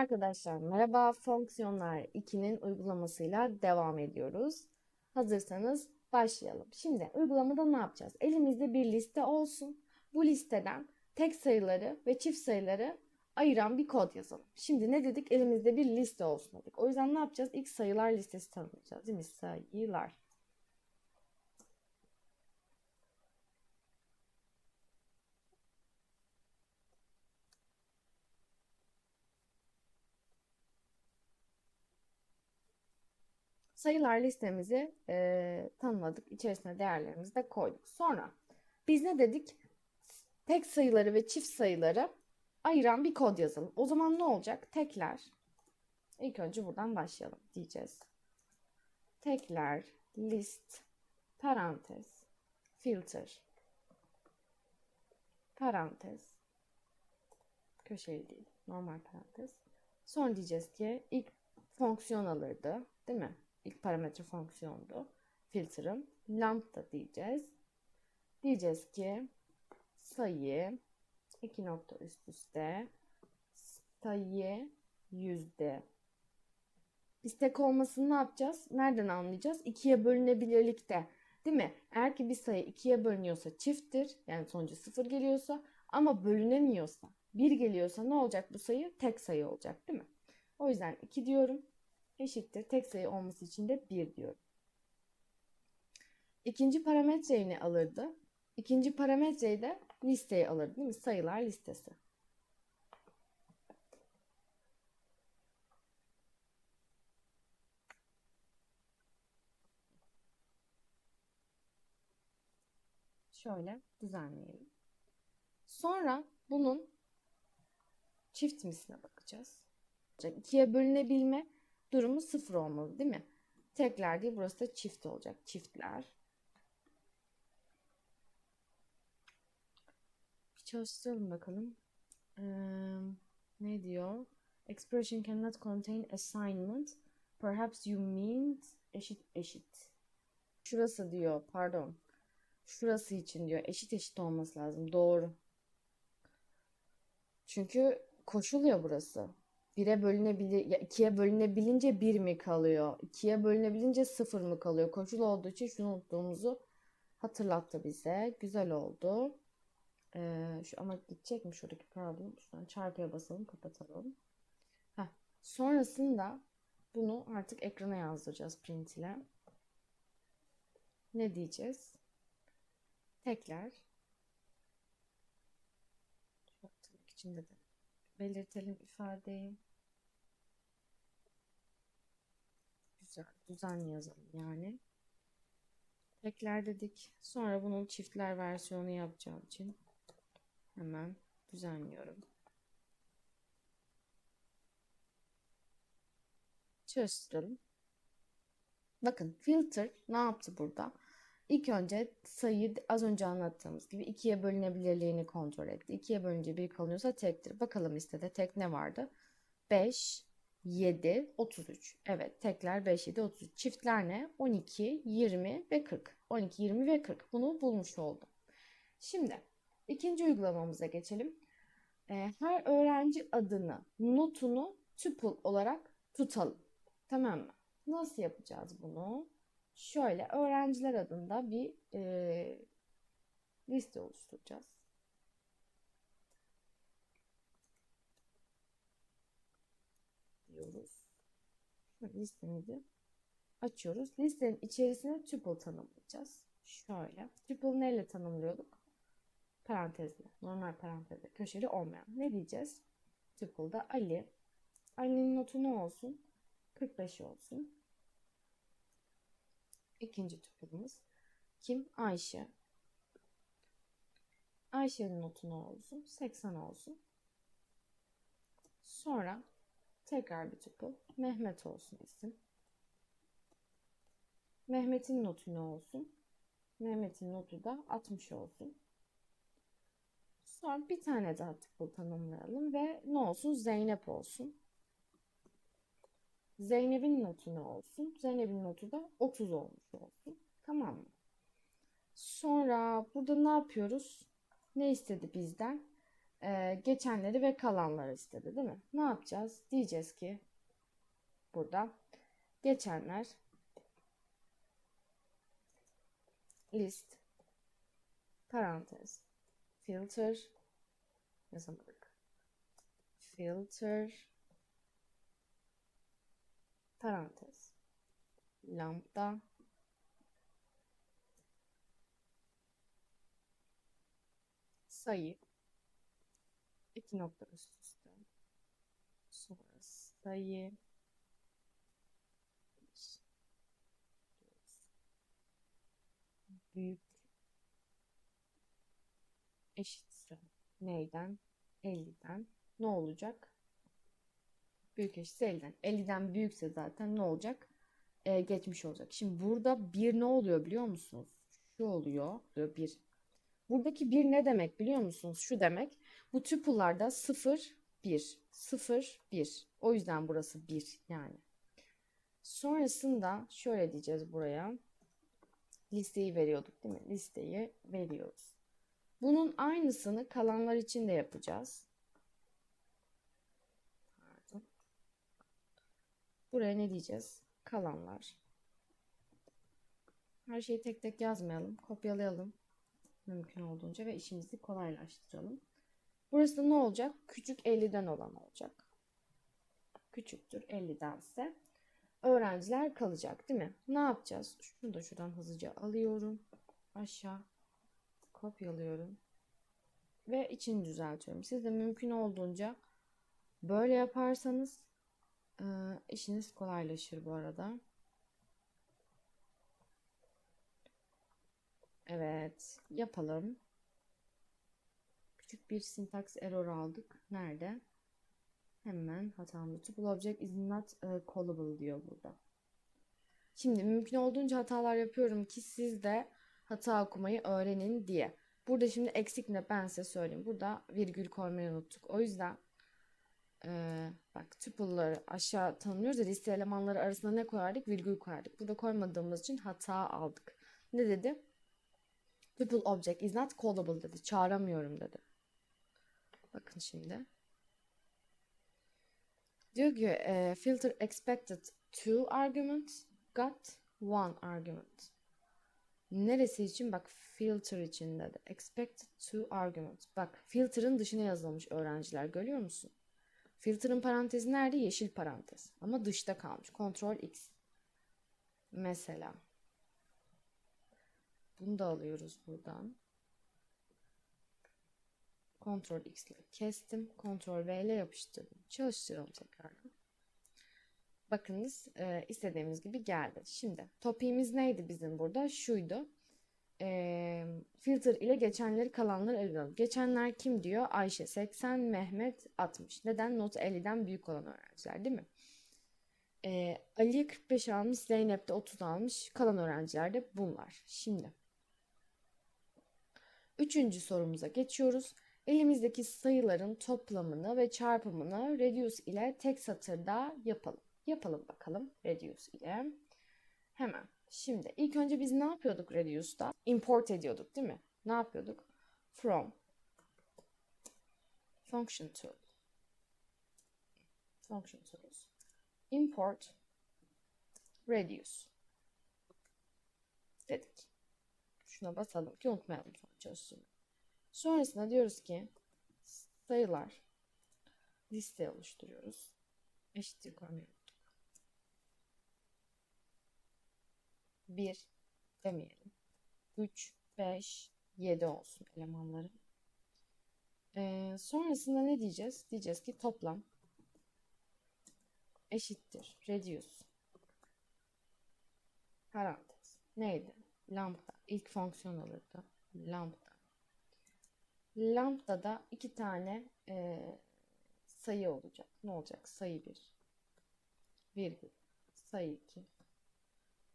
Arkadaşlar merhaba. Fonksiyonlar 2'nin uygulamasıyla devam ediyoruz. Hazırsanız başlayalım. Şimdi uygulamada ne yapacağız? Elimizde bir liste olsun. Bu listeden tek sayıları ve çift sayıları ayıran bir kod yazalım. Şimdi ne dedik? Elimizde bir liste olsun dedik. O yüzden ne yapacağız? İlk sayılar listesi tanımlayacağız. Değil mi? Sayılar. Sayılar listemizi e, tanımladık. İçerisine değerlerimizi de koyduk. Sonra biz ne dedik? Tek sayıları ve çift sayıları ayıran bir kod yazalım. O zaman ne olacak? Tekler. İlk önce buradan başlayalım diyeceğiz. Tekler, list, parantez, filter, parantez, köşeli değil, normal parantez. Sonra diyeceğiz ki ilk fonksiyon alırdı, değil mi? İlk parametre fonksiyondu. Filtre'ım. Lambda diyeceğiz. Diyeceğiz ki sayı iki nokta üst üste sayı yüzde biz tek olmasını ne yapacağız? Nereden anlayacağız? İkiye bölünebilirlikte. Değil mi? Eğer ki bir sayı ikiye bölünüyorsa çifttir. Yani sonucu sıfır geliyorsa ama bölünemiyorsa bir geliyorsa ne olacak bu sayı? Tek sayı olacak değil mi? O yüzden 2 diyorum eşittir. Tek sayı olması için de 1 diyorum. İkinci parametreyi ne alırdı? İkinci parametreyi de listeyi alırdı değil mi? Sayılar listesi. Şöyle düzenleyelim. Sonra bunun çift misine bakacağız. İkiye bölünebilme durumu sıfır olmalı değil mi? Tekler değil burası da çift olacak. Çiftler. Bir çalıştıralım bakalım. Ee, ne diyor? Expression cannot contain assignment. Perhaps you mean eşit eşit. Şurası diyor pardon. Şurası için diyor eşit eşit olması lazım. Doğru. Çünkü koşuluyor burası. 1'e bölünebilir 2'ye bölünebilince 1 mi kalıyor? 2'ye bölünebilince 0 mı kalıyor? Koşul olduğu için şunu unuttuğumuzu hatırlattı bize. Güzel oldu. Ee, şu ama gidecek mi şuradaki pardon. Şuradan çarpıya basalım, kapatalım. Heh. Sonrasında bunu artık ekrana yazdıracağız print ile. Ne diyeceğiz? Tekler. Şu içinde de belirtelim ifadeyi. Güzel, düzen yazalım yani. Tekler dedik. Sonra bunun çiftler versiyonu yapacağım için hemen düzenliyorum. Çalıştıralım. Bakın filter ne yaptı burada? İlk önce sayıyı az önce anlattığımız gibi ikiye bölünebilirliğini kontrol etti. İkiye bölünce bir kalıyorsa tektir. Bakalım listede tek ne vardı? 5, 7, 33. Evet tekler 5, 7, 33. Çiftler ne? 12, 20 ve 40. 12, 20 ve 40. Bunu bulmuş oldum. Şimdi ikinci uygulamamıza geçelim. Ee, her öğrenci adını, notunu tuple olarak tutalım. Tamam mı? Nasıl yapacağız bunu? Şöyle öğrenciler adında bir e, liste oluşturacağız. diyoruz. Listemizi açıyoruz. Listenin içerisine tuple tanımlayacağız. Şöyle. Tuple neyle tanımlıyorduk? Parantezle. Normal parantezle. Köşeli olmayan. Ne diyeceğiz? Tuple'da Ali. Ali'nin notu ne olsun? 45 olsun. İkinci tuple'ımız kim? Ayşe. Ayşe'nin notu ne olsun? 80 olsun. Sonra tekrar bir tuple. Mehmet olsun isim. Mehmet'in notu ne olsun? Mehmet'in notu da 60 olsun. Sonra bir tane daha tuple tanımlayalım ve ne olsun? Zeynep olsun. Zeynep'in notu ne olsun? Zeynep'in notu da 30 olmuş olsun. Tamam mı? Sonra burada ne yapıyoruz? Ne istedi bizden? e, geçenleri ve kalanları istedi değil mi? Ne yapacağız? Diyeceğiz ki burada geçenler list parantez filter yazamadık. Filter parantez lambda sayı iki nokta üst üste sonra sayı büyük eşitse neyden? 50'den. Ne olacak? Büyük eşitse 50'den. 50'den büyükse zaten ne olacak? Ee, geçmiş olacak. Şimdi burada bir ne oluyor biliyor musunuz? Şu oluyor. Bir. Buradaki bir ne demek biliyor musunuz? Şu demek. Bu tuple'larda 0, 1, 0, 1. O yüzden burası 1 yani. Sonrasında şöyle diyeceğiz buraya. Listeyi veriyorduk değil mi? Listeyi veriyoruz. Bunun aynısını kalanlar için de yapacağız. Pardon. Buraya ne diyeceğiz? Kalanlar. Her şeyi tek tek yazmayalım. Kopyalayalım. Mümkün olduğunca ve işimizi kolaylaştıralım. Burası da ne olacak? Küçük 50'den olan olacak. Küçüktür 50'dense öğrenciler kalacak değil mi? Ne yapacağız? Şunu da şuradan hızlıca alıyorum. Aşağı kopyalıyorum. Ve içini düzeltiyorum. Siz de mümkün olduğunca böyle yaparsanız e, işiniz kolaylaşır bu arada. Evet, yapalım. Küçük bir syntax error aldık. Nerede? Hemen hatamı tuple object is not uh, callable diyor burada. Şimdi mümkün olduğunca hatalar yapıyorum ki siz de hata okumayı öğrenin diye. Burada şimdi eksik ne ben size söyleyeyim. Burada virgül koymayı unuttuk. O yüzden e, bak tuple'ları aşağı tanımlıyoruz ya liste elemanları arasında ne koyardık? Virgül koyardık. Burada koymadığımız için hata aldık. Ne dedi? Tuple object is not callable dedi. Çağıramıyorum dedi. Bakın şimdi. Diyor ki e, filter expected two arguments got one argument. Neresi için? Bak filter için dedi. Expected two arguments. Bak filter'ın dışına yazılmış öğrenciler görüyor musun? Filter'ın parantezi nerede? Yeşil parantez. Ama dışta kalmış. Ctrl X. Mesela. Bunu da alıyoruz buradan. Ctrl X ile kestim. Ctrl V ile yapıştırdım. Çalıştıralım tekrardan. Bakınız e, istediğimiz gibi geldi. Şimdi topiğimiz neydi bizim burada? Şuydu. E, filter ile geçenleri kalanları ayıralım. Geçenler kim diyor? Ayşe 80, Mehmet 60. Neden? Not 50'den büyük olan öğrenciler değil mi? E, Ali 45 almış, Zeynep de 30 almış. Kalan öğrenciler de bunlar. Şimdi. Üçüncü sorumuza geçiyoruz. Elimizdeki sayıların toplamını ve çarpımını reduce ile tek satırda yapalım. Yapalım bakalım reduce ile. Hemen. Şimdi ilk önce biz ne yapıyorduk reduce'da? Import ediyorduk değil mi? Ne yapıyorduk? From function tool function tools import reduce dedik. Şuna basalım ki unutmayalım sonra. Sonrasında diyoruz ki sayılar liste oluşturuyoruz. Eşittir koymayı 1 demeyelim. 3, 5, 7 olsun elemanları. Ee, sonrasında ne diyeceğiz? Diyeceğiz ki toplam eşittir. Reduce. Parantez. Neydi? Lambda. İlk fonksiyon alırdı. Lambda. Lambda'da iki tane e, sayı olacak. Ne olacak? Sayı 1. Virgül. Sayı 2.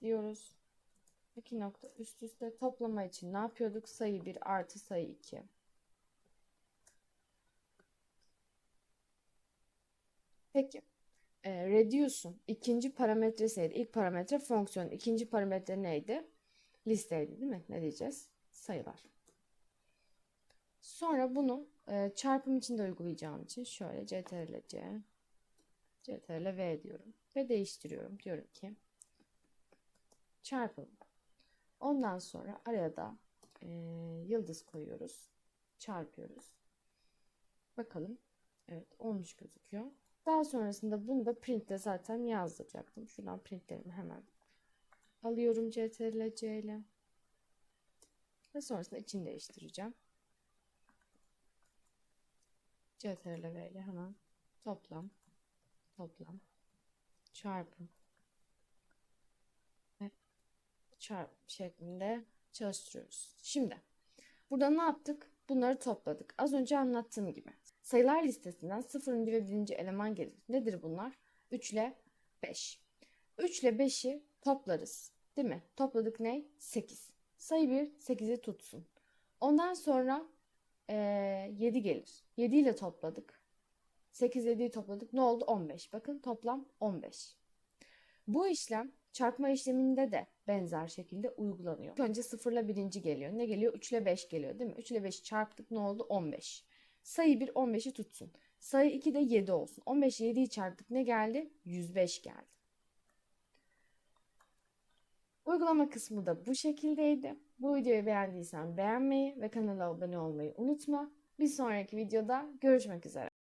Diyoruz. İki nokta üst üste toplama için ne yapıyorduk? Sayı 1 artı sayı 2. Peki. E, reduce'un ikinci parametresiydi. İlk parametre fonksiyon. ikinci parametre neydi? Listeydi değil mi? Ne diyeceğiz? Sayılar. Sonra bunu e, çarpım içinde uygulayacağım için şöyle CTRL C, CTRL V diyorum ve değiştiriyorum. Diyorum ki çarpım. Ondan sonra araya da e, yıldız koyuyoruz. Çarpıyoruz. Bakalım. Evet olmuş gözüküyor. Daha sonrasında bunu da printte zaten yazdıracaktım. Şuradan printlerimi hemen alıyorum CTRL C ile. Ve sonrasında içini değiştireceğim. CTRL V ile hemen toplam toplam çarpım ve çarp şeklinde çalıştırıyoruz. Şimdi burada ne yaptık? Bunları topladık. Az önce anlattığım gibi. Sayılar listesinden 0. ve 1. eleman gelir. Nedir bunlar? 3 ile 5. 3 ile 5'i toplarız. Değil mi? Topladık ne? 8. Sayı 1 8'i tutsun. Ondan sonra e, 7 gelir. 7 ile topladık. 8 7'yi topladık. Ne oldu? 15. Bakın toplam 15. Bu işlem çarpma işleminde de benzer şekilde uygulanıyor. Önce 0 ile 1. geliyor. Ne geliyor? 3 ile 5 geliyor değil mi? 3 ile 5'i çarptık. Ne oldu? 15. Sayı 1 15'i tutsun. Sayı 2 de 7 olsun. 15 ile 7'yi çarptık. Ne geldi? 105 geldi. Uygulama kısmı da bu şekildeydi. Bu videoyu beğendiysen beğenmeyi ve kanala abone olmayı unutma. Bir sonraki videoda görüşmek üzere.